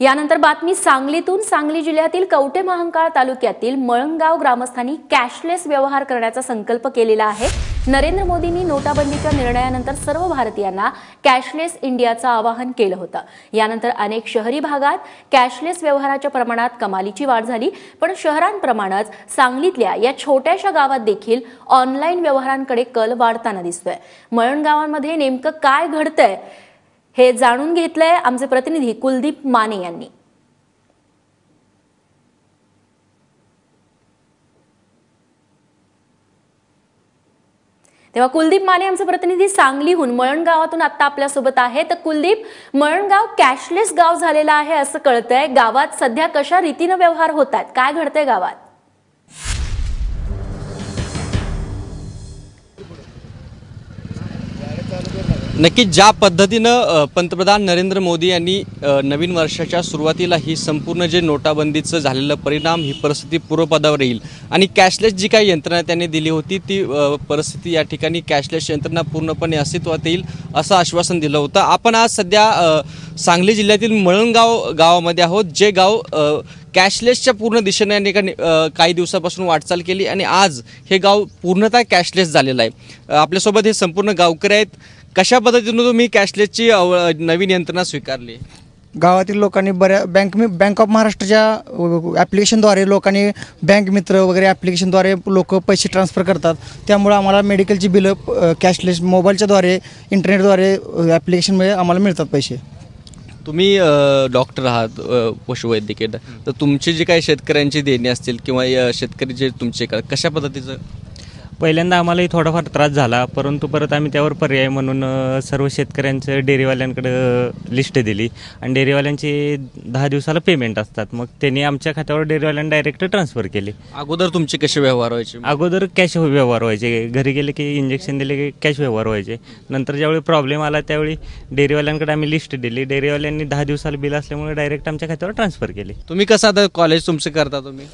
यानंतर बातमी सांगलीतून सांगली जिल्ह्यातील कवटे महांकाळ तालुक्यातील मळंगाव ग्रामस्थांनी कॅशलेस व्यवहार करण्याचा संकल्प केलेला आहे. नरेंद्र मोदींनी नोटाबंदीच्या निर्णयानंतर सर्व भारतीयांना कॅशलेस इंडियाचं आवाहन केलं होतं. यानंतर अनेक शहरी भागात कॅशलेस व्यवहाराच्या प्रमाणात कमालीची वाढ झाली पण शहरांप्रमाणेच सांगलीतल्या या छोट्याशा गावात देखील ऑनलाईन व्यवहारांकडे कल वाढताना दिसतोय. मळणगावांमध्ये नेमकं काय घडतंय हे जाणून घेतलंय आमचे प्रतिनिधी कुलदीप माने यांनी. तेव्हा कुलदीप माने आमचे प्रतिनिधी सांगलीहून मळण गावातून आता आपल्यासोबत आहे तर कुलदीप मळणगाव कॅशलेस गाव झालेलं आहे असं कळतंय. गावात सध्या कशा रीतीनं व्यवहार होत आहेत काय घडतंय गावात? नक्की ज्या पद्धतीनं पंतप्रधान नरेंद्र मोदी यांनी नवीन वर्षाच्या सुरुवातीला ही संपूर्ण जे नोटाबंदीचं झालेलं परिणाम ही परिस्थिती पूर्वपदावर येईल. आणि कॅशलेस जी काही यंत्रणा त्यांनी दिली होती ती परिस्थिती या ठिकाणी कॅशलेस यंत्रणा पूर्णपणे अस्तित्वात येईल असं आश्वासन दिलं होतं. आपण आज सध्या सांगली जिल्ह्यातील मळणगाव गावामध्ये आहोत जे गाव कॅशलेसच्या पूर्ण दिशेने या काही दिवसापासून वाटचाल केली आणि आज हे गाव पूर्णतः कॅशलेस झालेलं आहे. आपल्यासोबत हे संपूर्ण गावकरी आहेत. कशा पद्धतीनं तुम्ही कॅशलेसची नवीन यंत्रणा स्वीकारली? गावातील लोकांनी बऱ्या बँक मी बँक ऑफ महाराष्ट्राच्या ॲप्लिकेशनद्वारे लोकांनी बँक मित्र वगैरे ॲप्लिकेशनद्वारे लोक पैसे ट्रान्सफर करतात. त्यामुळे आम्हाला मेडिकलची बिलं कॅशलेस मोबाईलच्याद्वारे इंटरनेटद्वारे ॲप्लिकेशनमुळे आम्हाला मिळतात पैसे. तुम्ही डॉक्टर आहात पशुवैद्यकीय तर तुमची जी काही शेतकऱ्यांची देणी असतील किंवा शेतकरी जे तुमचे कशा पद्धतीचं पहिल्यांदा आम्हालाही थोडाफार त्रास झाला परंतु परत आम्ही त्यावर पर्याय म्हणून सर्व शेतकऱ्यांचं डेअरीवाल्यांकडं लिस्ट दिली. आणि डेअरीवाल्यांची दहा दिवसाला पेमेंट असतात. मग त्यांनी आमच्या खात्यावर डेअरीवाल्यांना डायरेक्ट ट्रान्सफर केले. अगोदर तुमचे कसे व्यवहार व्हायचे? अगोदर कॅश व्यवहार व्हायचे. घरी गेले की इंजेक्शन दिले की कॅश व्यवहार व्हायचे. नंतर ज्यावेळी प्रॉब्लेम आला त्यावेळी डेअरीवाल्यांकडे आम्ही लिस्ट दिली. डेअरीवाल्यांनी दहा दिवसाला बिल असल्यामुळे डायरेक्ट आमच्या खात्यावर ट्रान्सफर केले. तुम्ही कसं आता कॉलेज तुमचं करता तुम्ही?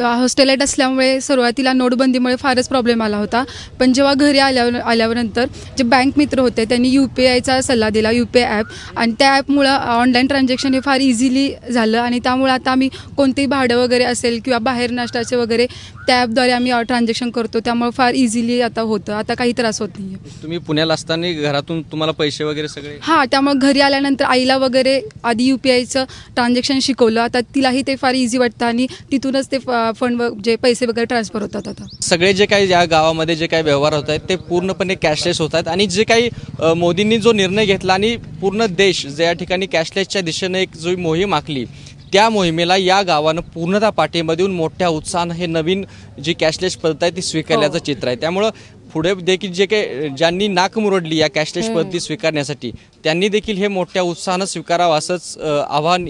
हॉस्टेलाईट असल्यामुळे सुरुवातीला नोटबंदीमुळे फारच प्रॉब्लेम आला. होता. पण जेव्हा घरी आल्यावर आल्यावर नंतर जे बँक मित्र होते त्यांनी यू पी आयचा सल्ला दिला यू पी आय ॲप आणि त्या ॲपमुळं ऑनलाईन ट्रान्झॅक्शन हे फार इझिली झालं. आणि त्यामुळे आता आम्ही कोणतेही भाडं वगैरे असेल किंवा बाहेर नाश्त्याचे वगैरे त्या ॲपद्वारे आम्ही ट्रान्झॅक्शन करतो. त्यामुळे फार इझिली आता होतं. आता काही त्रास होत नाही तुम्ही पुण्याला असताना घरातून तुम्हाला पैसे वगैरे सगळे? हां त्यामुळे घरी आल्यानंतर आईला वगैरे आधी यू पी आयचं ट्रान्झॅक्शन शिकवलं. आता तिलाही ते फार इझी वाटतं आणि तिथूनच ते फंड जे पैसे वगैरे ट्रान्सफर होतात आता. सगळे जे काही या गावामध्ये जे काही व्यवहार होत आहेत ते पूर्णपणे कॅशलेस होत आहेत. आणि जे काही मोदींनी जो निर्णय घेतला आणि पूर्ण देश जे या ठिकाणी कॅशलेसच्या दिशेने एक जो मोहीम आखली त्या मोहिमेला या गावानं पूर्णतः पाठिंबा देऊन मोठ्या उत्साहानं हे नवीन जी कॅशलेस पद्धत आहे ती स्वीकारल्याचं चित्र आहे. त्यामुळं पुढे देखील जे काही ज्यांनी नाक मुरडली या कॅशलेस पद्धती स्वीकारण्यासाठी त्यांनी देखील हे मोठ्या उत्साहानं स्वीकारावं असंच आवाहन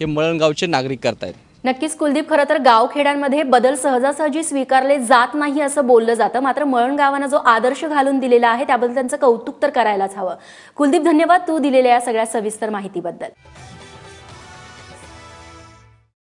हे मळणगावचे नागरिक करतायत. नक्कीच कुलदीप खरं तर गावखेड्यांमध्ये बदल सहजासहजी स्वीकारले जात नाही असं बोललं जातं. मात्र मळण गावानं जो आदर्श घालून दिलेला आहे त्याबद्दल त्यांचं कौतुक तर करायलाच हवं. कुलदीप धन्यवाद तू दिलेल्या या सगळ्या सविस्तर माहितीबद्दल.